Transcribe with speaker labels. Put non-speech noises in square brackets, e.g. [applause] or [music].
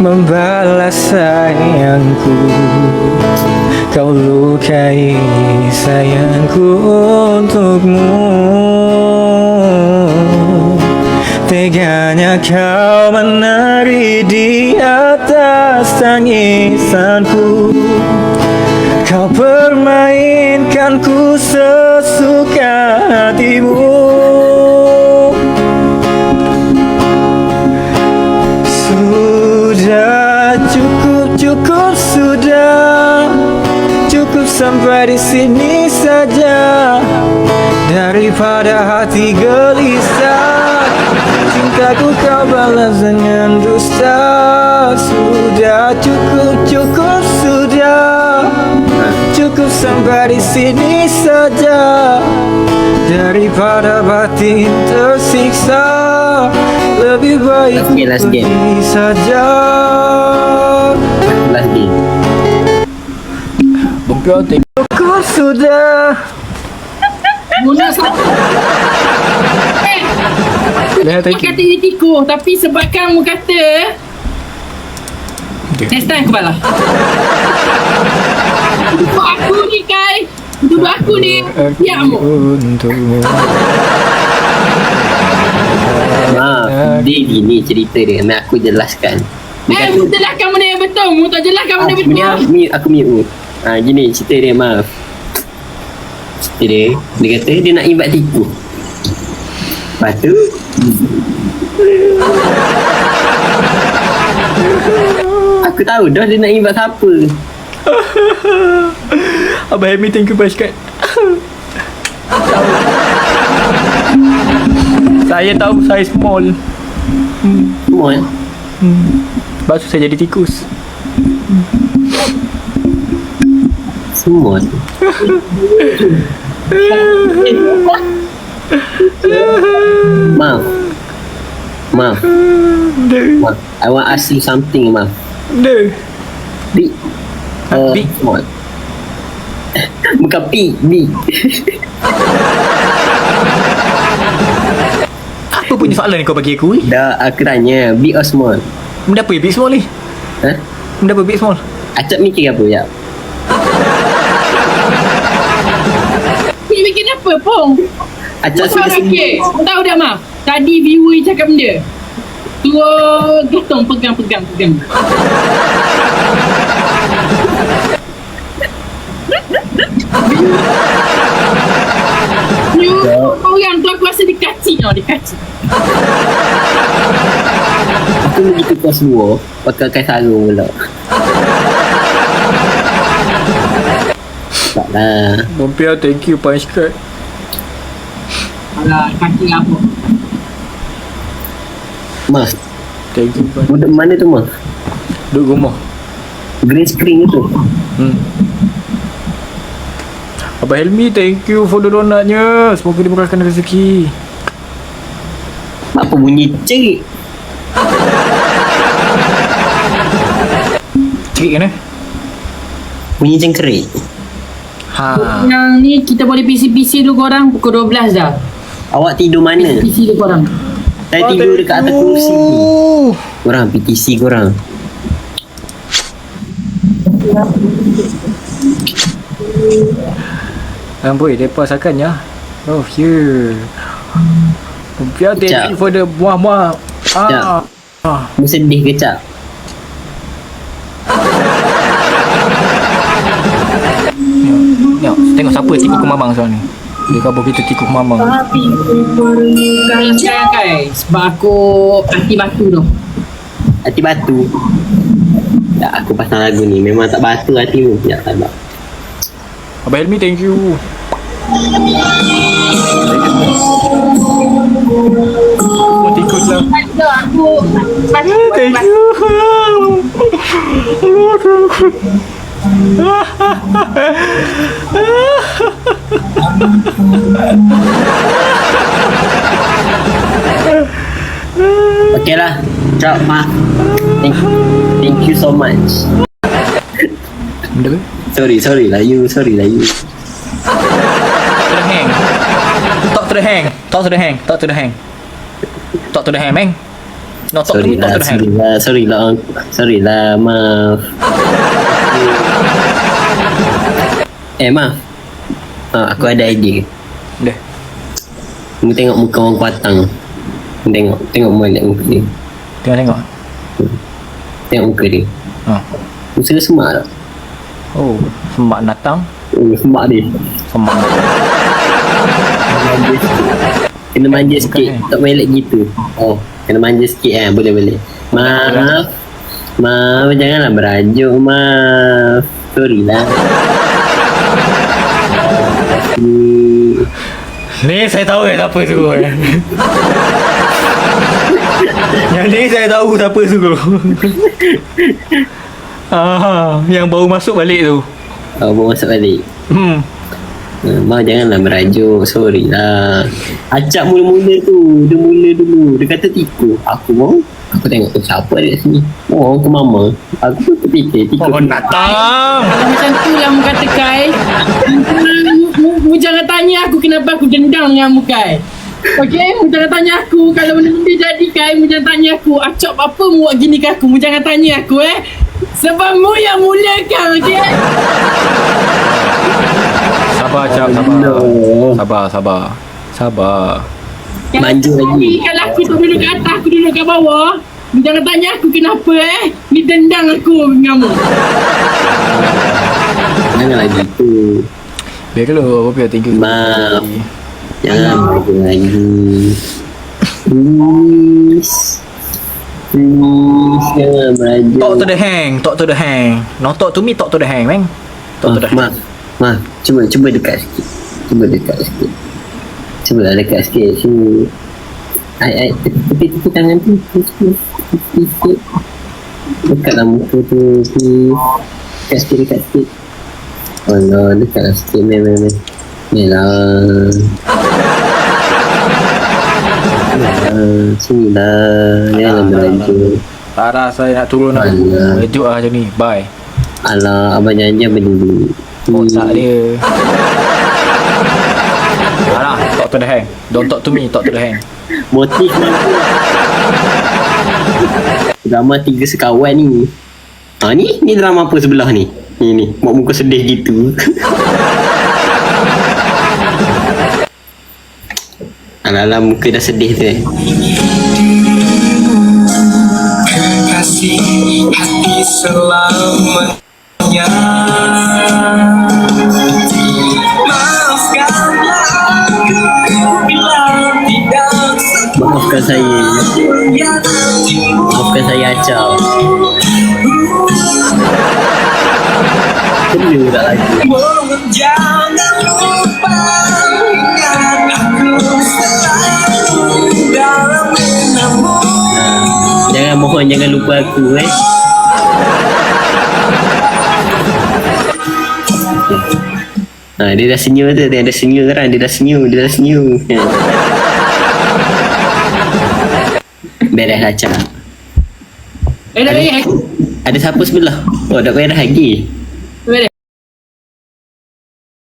Speaker 1: membalas sayangku. Kau lukai sayangku untukmu. Teganya kau menari di atas tangisanku. Kau permainkanku sesuka cukup sudah. Cukup sampai di sini saja. Daripada hati gelisah. Cintaku kau balas dengan dusta. Sudah cukup cukup sudah. Cukup sampai di sini saja. Daripada batin tersiksa. Lebih baik
Speaker 2: Okay, last game.
Speaker 1: saja
Speaker 2: Last game.
Speaker 1: Bumpio Cukup sudah
Speaker 3: Muna satu. Eh,
Speaker 1: Dah
Speaker 3: kau kata dia tikus tapi sebab kamu kata Next time aku balas. Tuduh aku ni Kai. Tuduh aku ni. Ya mu.
Speaker 1: Untukmu
Speaker 2: Maaf, dia gini cerita dia. Nak aku jelaskan. Dia
Speaker 3: Eh, kamu ni yang betul. Mu tak jelas kamu ni
Speaker 2: ah,
Speaker 3: betul.
Speaker 2: ni aku mute, aku mute. Ha, gini cerita dia, maaf. Cerita dia, dia kata dia nak invite tipu. Lepas tu, aku tahu dah dia nak invite siapa.
Speaker 1: Abang Helmi thank you banyak Saya tahu saya small
Speaker 2: Semua eh?
Speaker 1: Sebab tu saya jadi tikus.
Speaker 2: Semua. Maaf. Maaf. Maaf. I want ask you something Maaf.
Speaker 1: Duh.
Speaker 2: Big uh,
Speaker 1: Big. [laughs]
Speaker 2: Small Bukan big Big
Speaker 1: Apa punya soalan ni kau bagi aku ni?
Speaker 2: Dah aku tanya. Big or small
Speaker 1: Benda apa yang big small ni?
Speaker 2: Ha?
Speaker 1: Benda apa big small?
Speaker 2: Acap mikir apa ya
Speaker 3: Ni bikin apa pun?
Speaker 2: Acap
Speaker 3: okey. Kau tahu dah mah. Tadi viewer cakap benda. Tua gatong pegang pegang pegang. [laughs] You orang tu aku rasa dikacik tau, dikacik.
Speaker 2: Aku begitu kos dua Pakai sarung pula. Tak lah
Speaker 1: Bumpia thank you punch card.
Speaker 3: Alah, kaki apa?
Speaker 2: Mas.
Speaker 1: Thank you punch
Speaker 2: Duduk mana tu mas?
Speaker 1: Duduk rumah.
Speaker 2: Green screen tu
Speaker 1: hmm. Abang Helmi thank you for the donatnya Semoga dimurahkan rezeki.
Speaker 2: Apa bunyi cerik
Speaker 1: Cerit kan eh?
Speaker 2: Bunyi cengkerik
Speaker 1: Ha
Speaker 3: Yang ni kita boleh PC-PC dulu korang pukul 12 dah.
Speaker 2: Awak tidur mana?
Speaker 3: PC dulu korang.
Speaker 2: Saya tidur dekat atas kerusi Korang PTC korang
Speaker 1: Amboi, mereka sakannya Oh, yeah Bumpia thank
Speaker 2: Sekejap.
Speaker 1: you for the
Speaker 2: Sekejap.
Speaker 1: Ah, ah.
Speaker 2: Sedih ke cak?
Speaker 1: Tengok, tengok siapa tikus mamang sekarang ni? Dia kabur kita tikus mamang
Speaker 3: Sekarang sekarang kai sebab aku anti batu tu.
Speaker 2: Hati batu? Tak aku pasang lagu ni. Memang tak batu hatimu Ya sabar
Speaker 1: Abang Helmi thank you. Lah.
Speaker 3: Ada aku
Speaker 1: Thank you
Speaker 2: Okay lah Cak ma Thank, thank you so much? Sorry sorry lah you Sorry lah you
Speaker 1: To the hang Talk to the hang Talk to the hang Talk to the hang Talk to the hang man No, talk to
Speaker 2: sorry
Speaker 1: talk
Speaker 2: lah,
Speaker 1: to the hand.
Speaker 2: sorry lah, sorry lah, sorry lah, maaf. [laughs] eh, maaf. Ah, aku ada idea.
Speaker 1: Dah.
Speaker 2: Kamu tengok muka orang kuatang. Kamu Tengok, tengok molek muka dia.
Speaker 1: Tengok-tengok.
Speaker 2: Tengok muka dia.
Speaker 1: Ha.
Speaker 2: Muka dia semak tak?
Speaker 1: Oh, semak datang.
Speaker 2: Oh, semak dia.
Speaker 1: Semak
Speaker 2: sikit. [laughs] Kena manja sikit.
Speaker 1: Bukan, eh?
Speaker 2: Tak melek gitu. Oh, kena manja sikit eh. Boleh, boleh. Maaf. Maaf, janganlah berajuk. Maaf. Sorry lah. Hmm,
Speaker 1: Ni saya tahu yang siapa suruh eh. yang ni saya tahu siapa suruh. ah, yang baru masuk balik tu.
Speaker 2: Oh, bawa masuk balik.
Speaker 1: Hmm.
Speaker 2: Uh, Mak janganlah merajuk Sorry lah. Acap mula-mula tu Dia mula dulu. Dia kata tiku. Aku mau Aku tengok tu siapa dia kat sini? Oh aku mama. Aku pun terfikir tiku.
Speaker 1: Oh, datang.
Speaker 3: Kalau macam tu lah mu kata Kai. Mu, jangan tanya aku kenapa aku dendam dengan mu Kai. Okay, mu jangan tanya aku. Kalau benda-benda jadi Kai, mu jangan tanya aku. Acap apa mu buat gini ke aku? Mu jangan tanya aku eh. Sebab mu yang mulakan, okay
Speaker 1: Sabar, Cap, sabar.
Speaker 2: No.
Speaker 1: Sabar, sabar. Sabar.
Speaker 3: Kalau
Speaker 2: Manja
Speaker 3: aku-
Speaker 2: lagi.
Speaker 3: Kalau aku tak duduk kat atas, aku duduk kat bawah jangan tanya aku kenapa eh Ni dendam aku dengan mu
Speaker 2: Janganlah gitu
Speaker 1: Biar dulu, apa thank you.
Speaker 2: Maaf. Jangan merajuk lagi Please Please Jangan merajuk
Speaker 1: Talk to the hang, talk to the hang. No talk to me, talk to the hang, man. Talk to the hang.
Speaker 2: Ma, cuba cuba dekat sikit. Cuba dekat sikit. Cuba lah dekat sikit sini. Ai ai tepi tepi, tangan tu. Tepi sikit. Dekatlah muka tu. Tepi. Dekat sikit dekat sikit. Oh no, dekatlah sikit meh meh meh. Meh lah. Lah. Sini lah. Janganlah merajuk.
Speaker 1: Tak ada saya nak turun lah.
Speaker 2: Alah.
Speaker 1: Rejuk lah macam ni. Bye.
Speaker 2: Alah, abang janji abang dulu.
Speaker 1: Oh, tak dia. [laughs] Alah, talk to the hang. Don't talk to me, talk to the hang.
Speaker 2: Motif mana Drama tiga sekawan ni. Ha ni Ni drama apa sebelah ni? Ni ni. Mak muka sedih gitu. [laughs] Alah-alah muka dah sedih tu eh.
Speaker 4: Kasih hati selamanya
Speaker 2: saya. Maafkan saya Acap Kena tak lagi.
Speaker 4: Jangan
Speaker 2: mohon jangan lupa aku eh. Ha, dia dah senyum tu, dia dah senyum sekarang, dia dah senyum, dia dah senyum. Beres lah Cak.
Speaker 3: Eh eh
Speaker 2: Ada siapa sebelah? Oh, dah beres lagi.